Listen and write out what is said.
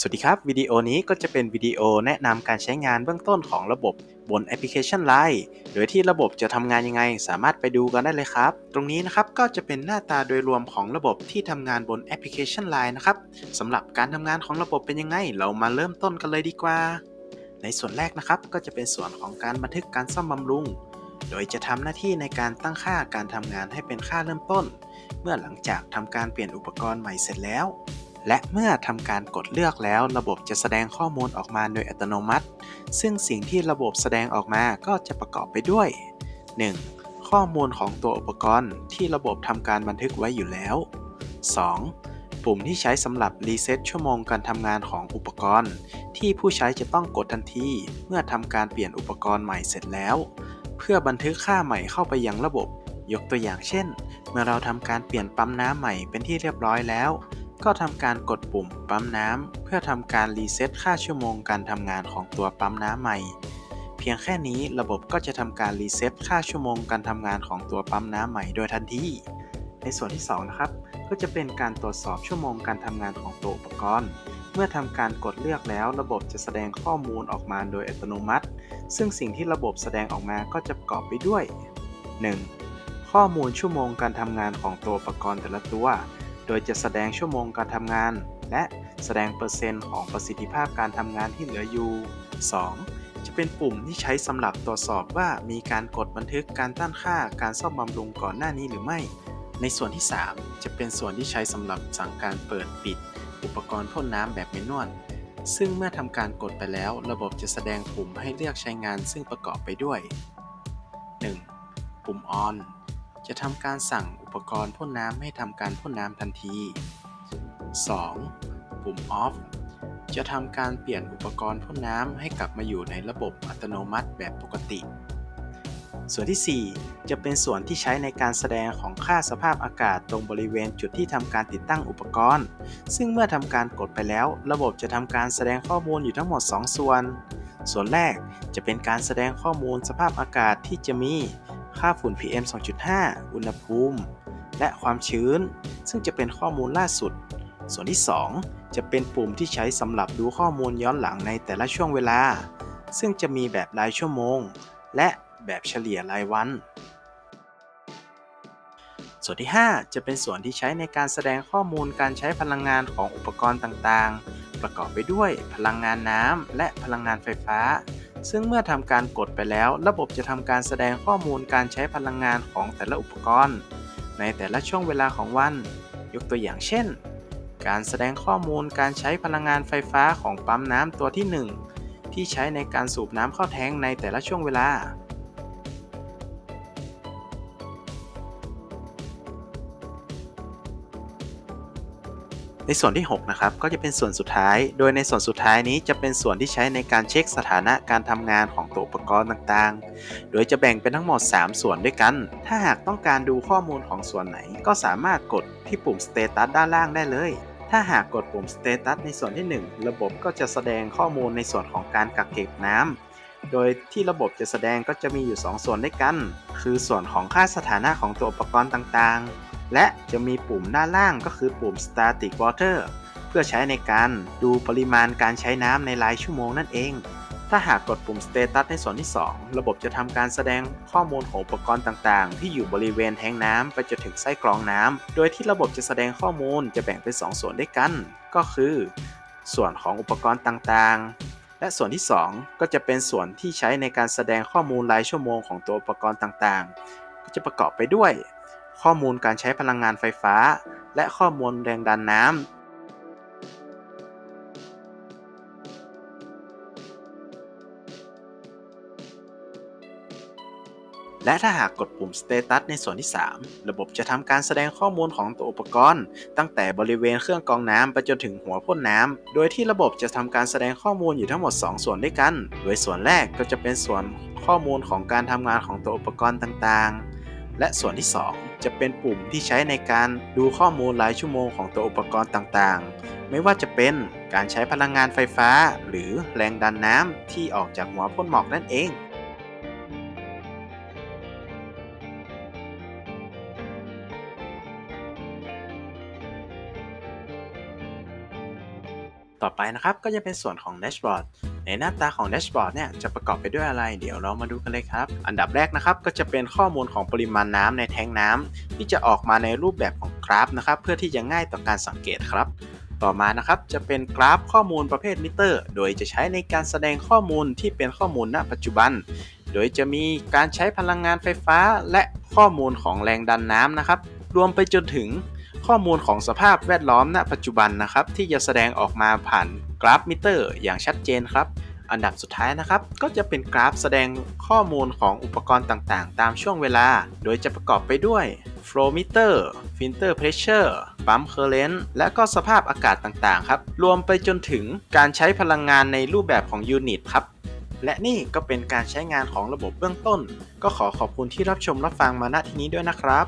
สวัสดีครับ วิดีโอนี้ก็จะเป็นวิดีโอแนะนำการใช้งานเบื้องต้นของระบบบนแอปพลิเคชัน Line โดยที่ระบบจะทำงานยังไง สามารถไปดูกันได้เลยครับ ตรงนี้นะครับก็จะเป็นหน้าตาโดยรวมของระบบที่ทำงานบนแอปพลิเคชัน Line นะครับสำหรับการทำงานของระบบเป็นยังไง เรามาเริ่มต้นกันเลยดีกว่า ในส่วนแรกนะครับก็จะเป็นส่วนของการบันทึกการซ่อมบำรุง โดยจะทำหน้าที่ในการตั้งค่าการทำงานให้เป็นค่าเริ่มต้น เมื่อหลังจากทำการเปลี่ยนอุปกรณ์ใหม่เสร็จแล้ว และเมื่อทำการกดเลือกแล้วระบบจะแสดงข้อมูลออกมาโดยอัตโนมัติ ซึ่งสิ่งที่ระบบแสดงออกมาก็จะประกอบไปด้วย 1. ข้อมูลของตัวอุปกรณ์ที่ระบบทำการบันทึกไว้อยู่แล้ว 2. ปุ่มที่ใช้สำหรับรีเซ็ตชั่วโมงการทำงานของอุปกรณ์ ที่ผู้ใช้จะต้องกดทันที เมื่อทำการเปลี่ยนอุปกรณ์ใหม่เสร็จแล้ว เพื่อบันทึกค่าใหม่เข้าไปยังระบบ ยกตัวอย่างเช่น เมื่อเราทำการเปลี่ยนปั๊มน้ำใหม่เป็นที่เรียบร้อยแล้ว ก็ทำการกดปุ่มปั๊มน้ำเพื่อทำการรีเซ็ตค่าชั่วโมงการทำงานของตัวปั๊มน้ำใหม่ เพียงแค่นี้ระบบก็จะทำการรีเซ็ตค่าชั่วโมงการทำงานของตัวปั๊มน้ำใหม่โดยทันที ในส่วนที่2นะครับก็จะเป็นการตรวจสอบชั่วโมงการทำงานของตัวอุปกรณ์ เมื่อทำการกดเลือกแล้วระบบจะแสดงข้อมูลออกมาโดยอัตโนมัติ ซึ่งสิ่งที่ระบบแสดงออกมาก็จะประกอบไปด้วย 1. ข้อมูลชั่วโมงการทำงานของตัวอุปกรณ์แต่ละตัว โดยจะแสดงชั่วโมงการทำงาน และแสดงเปอร์เซ็นต์ของประสิทธิภาพการทำงานที่เหลืออยู่ 2. จะเป็นปุ่มที่ใช้สำหรับตรวจสอบว่ามีการกดบันทึกการต้านค่าการซ่อมบำรุงก่อนหน้านี้หรือไม่ ในส่วนที่ 3 จะเป็นส่วนที่ใช้สำหรับสั่งการเปิดปิด อุปกรณ์พ่นน้ำแบบเมนวลซึ่งเมื่อทำการกดไปแล้ว ระบบจะแสดงปุ่มให้เลือกใช้งานซึ่งประกอบไปด้วย 1. ปุ่ม on จะทำการสั่งอุปกรณ์พ่นน้ำให้ทำการพ่นน้ำทันที 2. ปุ่ม off จะทำการเปลี่ยนอุปกรณ์พ่นน้ำให้กลับมาอยู่ในระบบอัตโนมัติแบบปกติ ส่วนที่ 4 จะเป็นส่วนที่ใช้ในการแสดงของค่าสภาพอากาศตรงบริเวณจุดที่ทำการติดตั้งอุปกรณ์ ซึ่งเมื่อทำการกดไปแล้ว ระบบจะทำการแสดงข้อมูลอยู่ทั้งหมด 2 ส่วน ส่วนแรกจะเป็นการแสดงข้อมูลสภาพอากาศที่จะมี ค่าฝุ่น PM 2.5 อุณหภูมิ และความชื้น ซึ่งจะเป็นข้อมูลล่าสุด ส่วนที่ 2 จะเป็นปุ่มที่ใช้สำหรับดูข้อมูลย้อนหลังในแต่ละช่วงเวลา ซึ่งจะมีแบบรายชั่วโมง และแบบเฉลี่ยรายวัน ส่วนที่ 5 จะเป็นส่วนที่ใช้ในการแสดงข้อมูลการใช้พลังงานของอุปกรณ์ต่างๆ ประกอบไปด้วยพลังงานน้ำและพลังงานไฟฟ้า ซึ่งเมื่อทำการกดไปแล้ว ระบบจะทำการแสดงข้อมูลการใช้พลังงานของแต่ละอุปกรณ์ ในแต่ละช่วงเวลาของวัน ยกตัวอย่างเช่น การแสดงข้อมูลการใช้พลังงานไฟฟ้าของปั๊มน้ำตัวที่ 1 ที่ใช้ในการสูบน้ำเข้าแทงในแต่ละช่วงเวลา ในส่วนที่ 6 นะครับ ก็จะเป็นส่วนสุดท้าย โดยในส่วนสุดท้ายนี้จะเป็นส่วนที่ใช้ในการเช็คสถานะการทำงานของตัวอุปกรณ์ต่างๆ โดยจะแบ่งเป็นทั้งหมด 3 ส่วนด้วยกัน ถ้าหากต้องการดูข้อมูลของส่วนไหน ก็สามารถกดที่ปุ่ม Status ด้านล่างได้เลย ถ้าหากกดปุ่ม Status ในส่วนที่ 1 ระบบก็จะแสดงข้อมูลในส่วนของการกักเก็บน้ำโดยที่ระบบจะแสดงก็จะมีอยู่ 2 ส่วนด้วยกัน คือส่วนของค่าสถานะของตัวอุปกรณ์ต่างๆ และจะมีปุ่มด้านล่างก็คือปุ่ม Static Water เพื่อใช้ในการดูปริมาณการใช้น้ำในรายชั่วโมงนั่นเอง ถ้าหากกดปุ่ม Status ในส่วนที่ 2 ระบบจะทำการแสดงข้อมูลของอุปกรณ์ต่างๆ ที่อยู่บริเวณแทงน้ำไปจนถึงไส้กรองน้ำ โดยที่ระบบจะแสดงข้อมูลจะแบ่งเป็น 2 ส่วนด้วยกัน ก็คือ ส่วนของอุปกรณ์ต่างๆและส่วนที่ 2 ก็จะเป็นส่วนที่ใช้ในการแสดงข้อมูลรายชั่วโมงของตัวอุปกรณ์ต่างๆ ก็จะประกอบไปด้วย ข้อมูลการใช้พลังงานไฟฟ้า และข้อมูลแรงดันน้ำและถ้าหากกดปุ่ม Status ในส่วนที่ 3 ระบบจะทำการแสดงข้อมูลของตัวอุปกรณ์ ตั้งแต่บริเวณเครื่องกรองน้ำไปจนถึงหัวพ่นน้ำ โดยที่ระบบจะทำการแสดงข้อมูลอยู่ทั้งหมด 2 ส่วนด้วยกัน โดยส่วนแรกก็จะเป็นส่วนข้อมูลของการทำงานของตัวอุปกรณ์ต่างๆ และส่วนที่ 2 จะเป็นปุ่มที่ใช้ในการดูข้อมูลรายชั่วโมงของตัวอุปกรณ์ต่างๆ ไม่ว่าจะเป็นการใช้พลังงานไฟฟ้า หรือแรงดันน้ำที่ออกจากหัวพ่นหมอกนั่นเอง ต่อไปนะครับก็จะเป็นส่วนของแดชบอร์ดในหน้าตาของแดชบอร์ดเนี่ยจะประกอบไปด้วยอะไร เดี๋ยวเรามาดูกันเลยครับ อันดับแรกนะครับก็จะเป็นข้อมูลของปริมาณน้ำในแทงน้ำที่จะออกมาในรูปแบบของกราฟนะครับเพื่อที่จะง่ายต่อการสังเกตครับ ต่อมานะครับจะเป็นกราฟข้อมูลประเภทมิเตอร์ โดยจะใช้ในการแสดงข้อมูลที่เป็นข้อมูลณ ปัจจุบัน โดยจะมีการใช้พลังงานไฟฟ้า และข้อมูลของแรงดันน้ำนะครับรวมไปจนถึง ข้อมูลของสภาพแวดล้อมณ ปัจจุบันนะครับ ที่จะแสดงออกมาผ่านกราฟมิเตอร์ อย่างชัดเจนครับ อันดับสุดท้ายนะครับ ก็จะเป็นกราฟแสดงข้อมูลของอุปกรณ์ต่างๆ ตามช่วงเวลา โดยจะประกอบไปด้วย flow meter filter pressure pump current และก็สภาพอากาศต่างๆ ครับ รวมไปจนถึงการใช้พลังงานในรูปแบบของยูนิตครับและนี่ก็เป็นการใช้งานของระบบเบื้องต้น ก็ขอขอบคุณที่รับชมรับฟังมาณที่นี้ด้วยนะครับ